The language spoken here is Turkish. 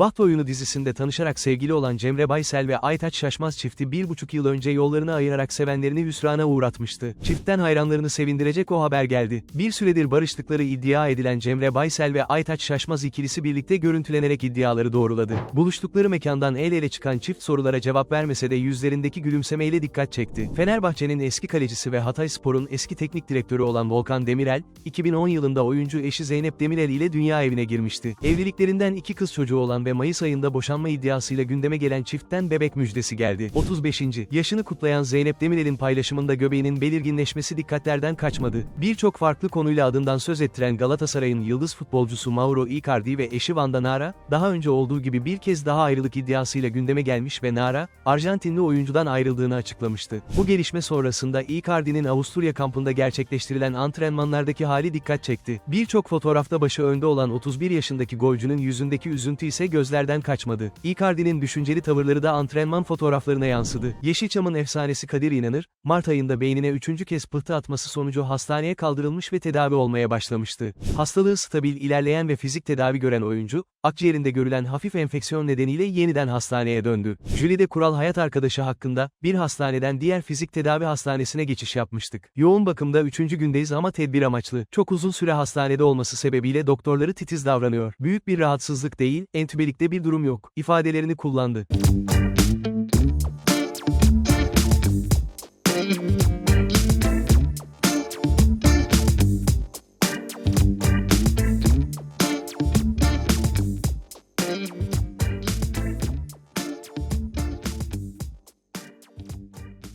Baht Oyunu dizisinde tanışarak sevgili olan Cemre Baysel ve Aytaç Şaşmaz çifti bir buçuk yıl önce yollarını ayırarak sevenlerini hüsrana uğratmıştı. Çiftten hayranlarını sevindirecek o haber geldi. Bir süredir barıştıkları iddia edilen Cemre Baysel ve Aytaç Şaşmaz ikilisi birlikte görüntülenerek iddiaları doğruladı. Buluştukları mekandan el ele çıkan çift sorulara cevap vermese de yüzlerindeki gülümsemeyle dikkat çekti. Fenerbahçe'nin eski kalecisi ve Hatay Spor'un eski teknik direktörü olan Volkan Demirel, 2010 yılında oyuncu eşi Zeynep Demirel ile dünya evine girmişti. Evliliklerinden iki kız çocuğu olan ve Mayıs ayında boşanma iddiasıyla gündeme gelen çiftten bebek müjdesi geldi. 35. yaşını kutlayan Zeynep Demirel'in paylaşımında göbeğinin belirginleşmesi dikkatlerden kaçmadı. Birçok farklı konuyla adından söz ettiren Galatasaray'ın yıldız futbolcusu Mauro Icardi ve eşi Vanda Nara, daha önce olduğu gibi bir kez daha ayrılık iddiasıyla gündeme gelmiş ve Nara, Arjantinli oyuncudan ayrıldığını açıklamıştı. Bu gelişme sonrasında Icardi'nin Avusturya kampında gerçekleştirilen antrenmanlardaki hali dikkat çekti. Birçok fotoğrafta başı önde olan 31 yaşındaki golcünün yüzündeki üzüntü ise gözlerden kaçmadı. Icardi'nin düşünceli tavırları da antrenman fotoğraflarına yansıdı. Yeşilçam'ın efsanesi Kadir İnanır, Mart ayında beynine üçüncü kez pıhtı atması sonucu hastaneye kaldırılmış ve tedavi olmaya başlamıştı. Hastalığı stabil ilerleyen ve fizik tedavi gören oyuncu, akciğerinde görülen hafif enfeksiyon nedeniyle yeniden hastaneye döndü. Jülide Kural hayat arkadaşı hakkında, bir hastaneden diğer fizik tedavi hastanesine geçiş yapmıştık. Yoğun bakımda üçüncü gündeyiz ama tedbir amaçlı. Çok uzun süre hastanede olması sebebiyle doktorları titiz davranıyor. Büyük bir rahatsızlık değil, entübelikte bir durum yok, ifadelerini kullandı.